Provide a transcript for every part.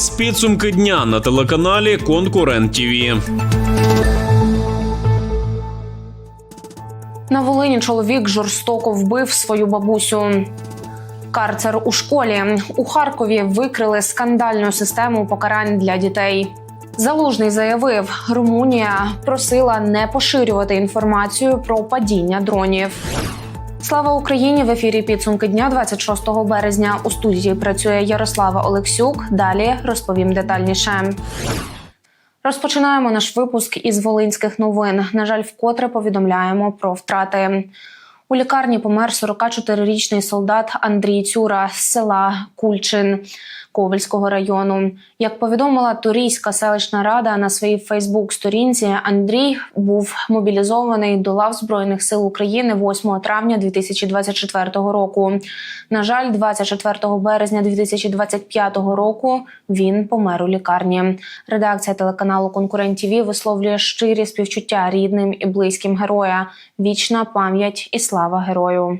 Дивитесь підсумки дня на телеканалі Конкурент ТІВІ. На Волині чоловік жорстоко вбив свою бабусю. Карцер у школі у Харкові викрили скандальну систему покарань для дітей. Залужний заявив, Румунія просила не поширювати інформацію про падіння дронів. Слава Україні! В ефірі підсумки дня 26 березня. У студії працює Ярослава Олексюк. Далі розповім детальніше. Розпочинаємо наш випуск із волинських новин. На жаль, вкотре повідомляємо про втрати. У лікарні помер 44-річний солдат Андрій Цюра з села Кульчин Ковельського району. Як повідомила Турійська селищна рада на своїй Фейсбук-сторінці, Андрій був мобілізований до лав Збройних сил України 8 травня 2024 року. На жаль, 24 березня 2025 року він помер у лікарні. Редакція телеканалу Конкурент ТІВІ висловлює щирі співчуття рідним і близьким героя. Вічна пам'ять і слава герою.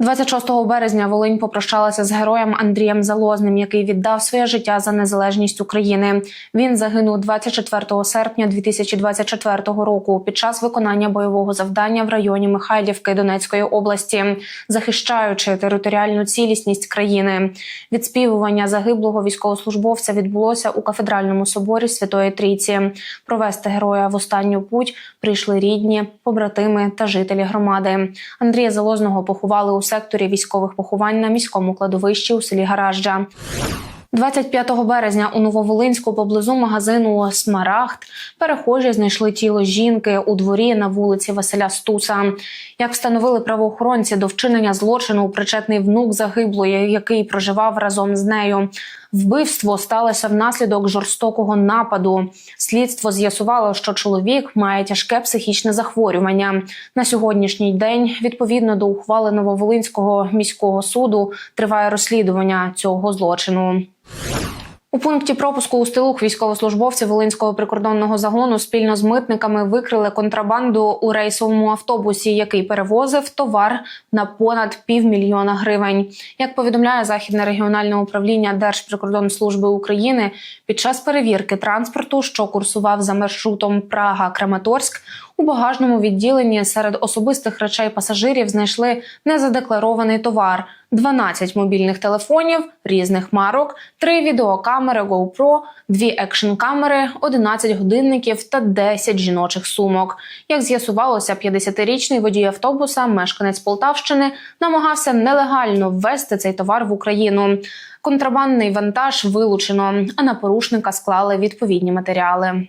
26 березня Волинь попрощалася з героєм Андрієм Залозним, який віддав своє життя за незалежність України. Він загинув 24 серпня 2024 року під час виконання бойового завдання в районі Михайлівки Донецької області, захищаючи територіальну цілісність країни. Відспівування загиблого військовослужбовця відбулося у кафедральному соборі Святої Трійці. Провести героя в останню путь прийшли рідні, побратими та жителі громади. Андрія Залозного поховали у секторі військових поховань на міському кладовищі у селі Гаражджа. 25 березня у Нововолинську поблизу магазину Смарагд перехожі знайшли тіло жінки у дворі на вулиці Василя Стуса. Як встановили правоохоронці, до вчинення злочину причетний внук загиблої, який проживав разом з нею. Вбивство сталося внаслідок жорстокого нападу. Слідство з'ясувало, що чоловік має тяжке психічне захворювання. На сьогоднішній день, відповідно до ухвали Нововолинського міського суду, триває розслідування цього злочину. У пункті пропуску у Стилух військовослужбовці Волинського прикордонного загону спільно з митниками викрили контрабанду у рейсовому автобусі, який перевозив товар на понад півмільйона гривень. Як повідомляє західне регіональне управління Держприкордонслужби України, під час перевірки транспорту, що курсував за маршрутом Прага-Краматорськ, у багажному відділенні серед особистих речей пасажирів знайшли незадекларований товар. 12 мобільних телефонів різних марок, 3 відеокамери GoPro, 2 екшн-камери, 11 годинників та 10 жіночих сумок. Як з'ясувалося, 50-річний водій автобуса, мешканець Полтавщини, намагався нелегально ввести цей товар в Україну. Контрабандний вантаж вилучено, а на порушника склали відповідні матеріали.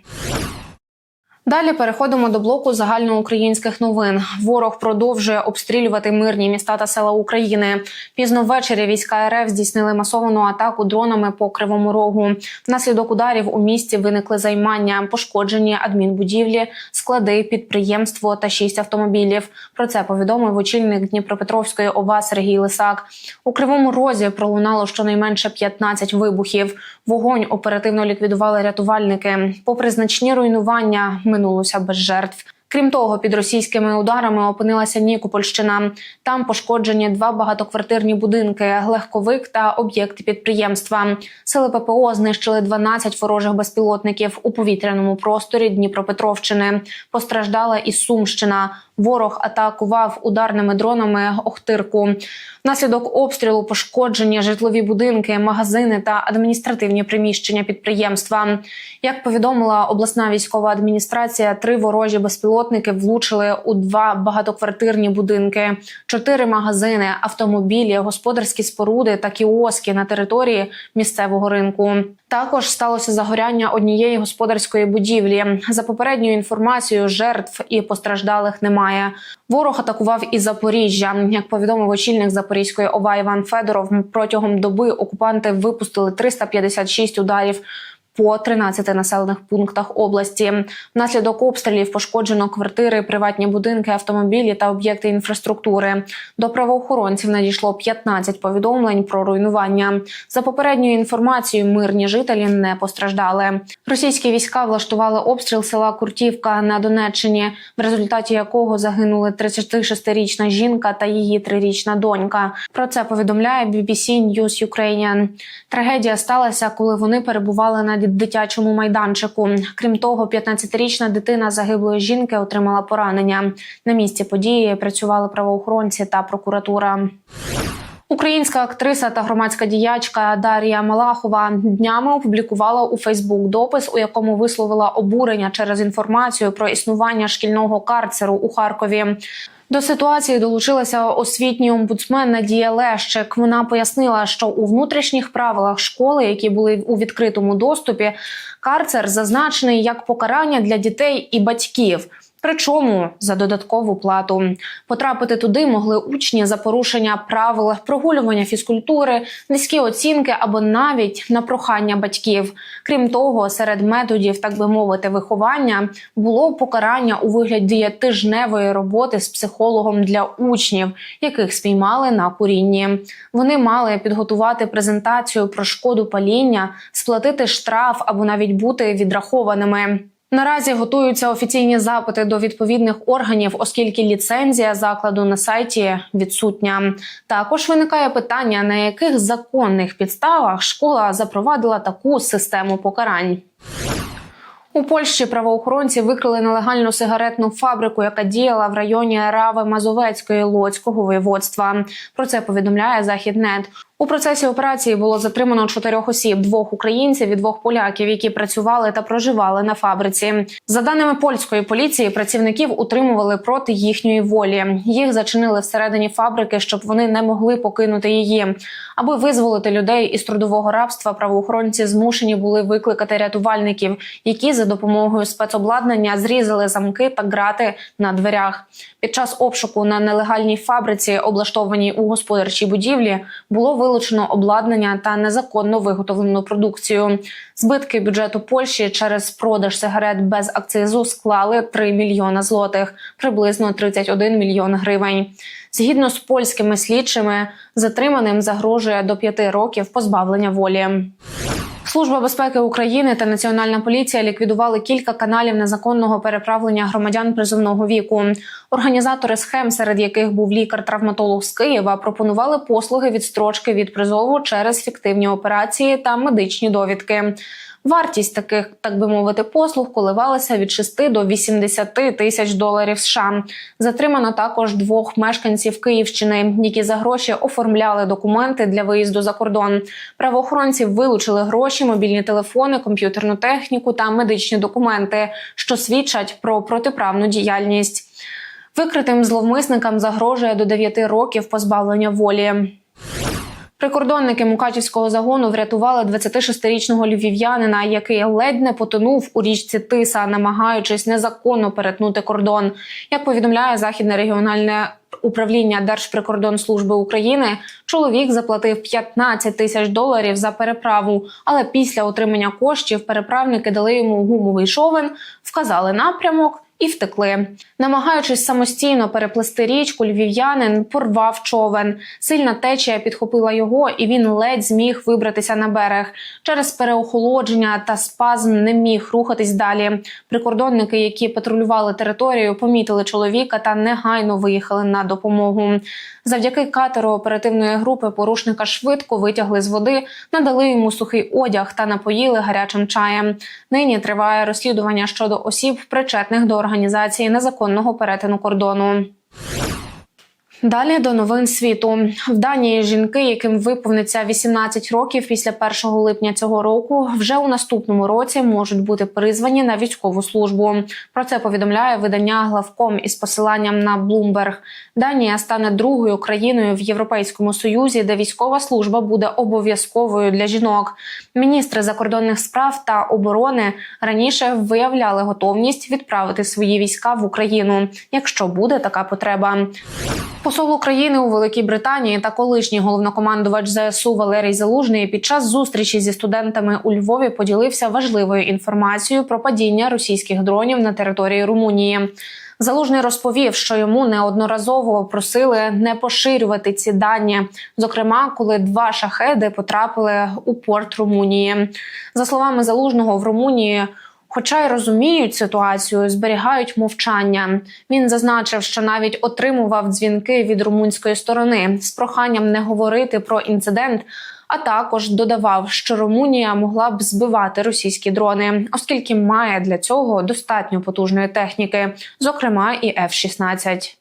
Далі переходимо до блоку загальноукраїнських новин. Ворог продовжує обстрілювати мирні міста та села України. Пізно ввечері війська РФ здійснили масовану атаку дронами по кривому рогу. Внаслідок ударів у місті виникли займання, пошкоджені адмінбудівлі, склади, підприємство та шість автомобілів. Про це повідомив очільник Дніпропетровської ОВА Сергій Лисак. У кривому розі пролунало щонайменше 15 вибухів. Вогонь оперативно ліквідували рятувальники. Попри значні руйнування, минулося без жертв. Крім того, під російськими ударами опинилася Нікопольщина. Там пошкоджені два багатоквартирні будинки, легковик та об'єкти підприємства. Сили ППО знищили 12 ворожих безпілотників у повітряному просторі Дніпропетровщини. Постраждала і Сумщина. Ворог атакував ударними дронами Охтирку. Внаслідок обстрілу пошкоджені житлові будинки, магазини та адміністративні приміщення підприємства. Як повідомила обласна військова адміністрація, три ворожі безпілотники влучили у два багатоквартирні будинки, чотири магазини, автомобілі, господарські споруди та кіоски на території місцевого ринку. Також сталося загоряння однієї господарської будівлі. За попередньою інформацією, жертв і постраждалих немає. Ворог атакував і Запоріжжя. Як повідомив очільник Запорізької ОВА Іван Федоров, протягом доби окупанти випустили 356 ударів по 13 населених пунктах області. Внаслідок обстрілів пошкоджено квартири, приватні будинки, автомобілі та об'єкти інфраструктури. До правоохоронців надійшло 15 повідомлень про руйнування. За попередньою інформацією, мирні жителі не постраждали. Російські війська влаштували обстріл села Куртівка на Донеччині, в результаті якого загинули 36-річна жінка та її трирічна донька. Про це повідомляє BBC News Ukrainian. Трагедія сталася, коли вони перебували на дитячому майданчику. Крім того, 15-річна дитина загиблої жінки отримала поранення. На місці події працювали правоохоронці та прокуратура. Українська актриса та громадська діячка Дар'я Малахова днями опублікувала у Фейсбук допис, у якому висловила обурення через інформацію про існування шкільного карцеру у Харкові. До ситуації долучилася освітній омбудсмен Надія Лещик. Вона пояснила, що у внутрішніх правилах школи, які були у відкритому доступі, карцер зазначений як покарання для дітей і батьків. Причому за додаткову плату потрапити туди могли учні за порушення правил прогулювання фізкультури, низькі оцінки або навіть на прохання батьків. Крім того, серед методів, так би мовити, виховання було покарання у вигляді тижневої роботи з психологом для учнів, яких спіймали на курінні. Вони мали підготувати презентацію про шкоду паління, сплатити штраф або навіть бути відрахованими. Наразі готуються офіційні запити до відповідних органів, оскільки ліцензія закладу на сайті відсутня. Також виникає питання, на яких законних підставах школа запровадила таку систему покарань. У Польщі правоохоронці викрили нелегальну сигаретну фабрику, яка діяла в районі Рави Мазовецької Лоцького воєводства. Про це повідомляє Західнет. У процесі операції було затримано чотирьох осіб: двох українців і двох поляків, які працювали та проживали на фабриці. За даними польської поліції, працівників утримували проти їхньої волі. Їх зачинили всередині фабрики, щоб вони не могли покинути її. Аби визволити людей із трудового рабства, правоохоронці змушені були викликати рятувальників, які за допомогою спецобладнання зрізали замки та грати на дверях. Під час обшуку на нелегальній фабриці, облаштованій у господарчій будівлі, було вилучено обладнання та незаконно виготовлену продукцію. Збитки бюджету Польщі через продаж сигарет без акцизу склали 3 мільйона злотих, приблизно 31 мільйон гривень. Згідно з польськими слідчими, затриманим загрожує до 5 років позбавлення волі. Служба безпеки України та Національна поліція ліквідували кілька каналів незаконного переправлення громадян призовного віку. Організатори схем, серед яких був лікар-травматолог з Києва, пропонували послуги відстрочки від призову через фіктивні операції та медичні довідки. Вартість таких, так би мовити, послуг коливалася від 6 до 80 тисяч доларів США. Затримано також двох мешканців Київщини, які за гроші оформляли документи для виїзду за кордон. Правоохоронці вилучили гроші, мобільні телефони, комп'ютерну техніку та медичні документи, що свідчать про протиправну діяльність. Викритим зловмисникам загрожує до 9 років позбавлення волі. Прикордонники Мукачівського загону врятували 26-річного львів'янина, який ледь не потонув у річці Тиса, намагаючись незаконно перетнути кордон. Як повідомляє західне регіональне управління Держприкордонслужби України, чоловік заплатив 15 тисяч доларів за переправу. Але після отримання коштів переправники дали йому гумовий шовен, вказали напрямок. І втекли, намагаючись самостійно переплести річку, львів'янин порвав човен. Сильна течія підхопила його, і він ледь зміг вибратися на берег. Через переохолодження та спазм не міг рухатись далі. Прикордонники, які патрулювали територію, помітили чоловіка та негайно виїхали на допомогу. Завдяки катеру оперативної групи порушника швидко витягли з води, надали йому сухий одяг та напоїли гарячим чаєм. Нині триває розслідування щодо осіб, причетних до організації незаконного перетину кордону. Далі до новин світу в Данії жінки, яким виповниться 18 років після 1 липня цього року, вже у наступному році можуть бути призвані на військову службу. Про це повідомляє видання главком із посиланням на Bloomberg. Данія стане другою країною в Європейському Союзі, де військова служба буде обов'язковою для жінок. Міністри закордонних справ та оборони раніше виявляли готовність відправити свої війська в Україну, якщо буде така потреба. Посол України у Великій Британії та колишній головнокомандувач ЗСУ Валерій Залужний під час зустрічі зі студентами у Львові поділився важливою інформацією про падіння російських дронів на території Румунії. Залужний розповів, що йому неодноразово просили не поширювати ці дані, зокрема, коли два шахеди потрапили у порт Румунії. За словами залужного, в Румунії. Хоча й розуміють ситуацію, зберігають мовчання. Він зазначив, що навіть отримував дзвінки від румунської сторони з проханням не говорити про інцидент. А також додавав, що Румунія могла б збивати російські дрони, оскільки має для цього достатньо потужної техніки, зокрема і F-16.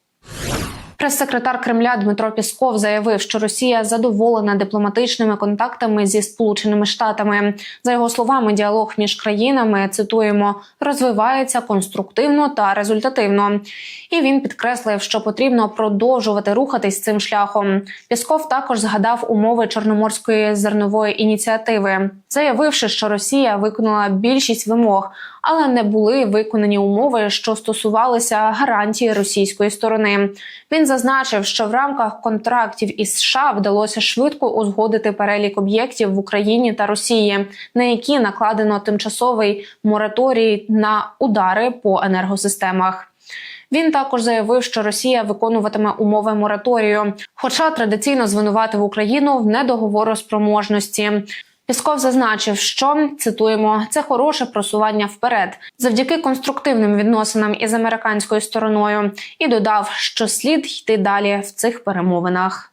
Прес-секретар Кремля Дмитро Пісков заявив, що Росія задоволена дипломатичними контактами зі Сполученими Штатами. За його словами, діалог між країнами цитуємо розвивається конструктивно та результативно. І він підкреслив, що потрібно продовжувати рухатись цим шляхом. Пісков також згадав умови Чорноморської зернової ініціативи, заявивши, що Росія виконала більшість вимог, але не були виконані умови, що стосувалися гарантії російської сторони. Він зазначив, що в рамках контрактів із США вдалося швидко узгодити перелік об'єктів в Україні та Росії, на які накладено тимчасовий мораторій на удари по енергосистемах. Він також заявив, що Росія виконуватиме умови мораторію, хоча традиційно звинуватив Україну в недоговороспроможності. Пісков зазначив, що цитуємо це хороше просування вперед завдяки конструктивним відносинам із американською стороною, і додав, що слід йти далі в цих перемовинах.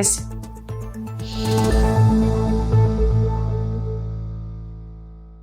перемикайтесь.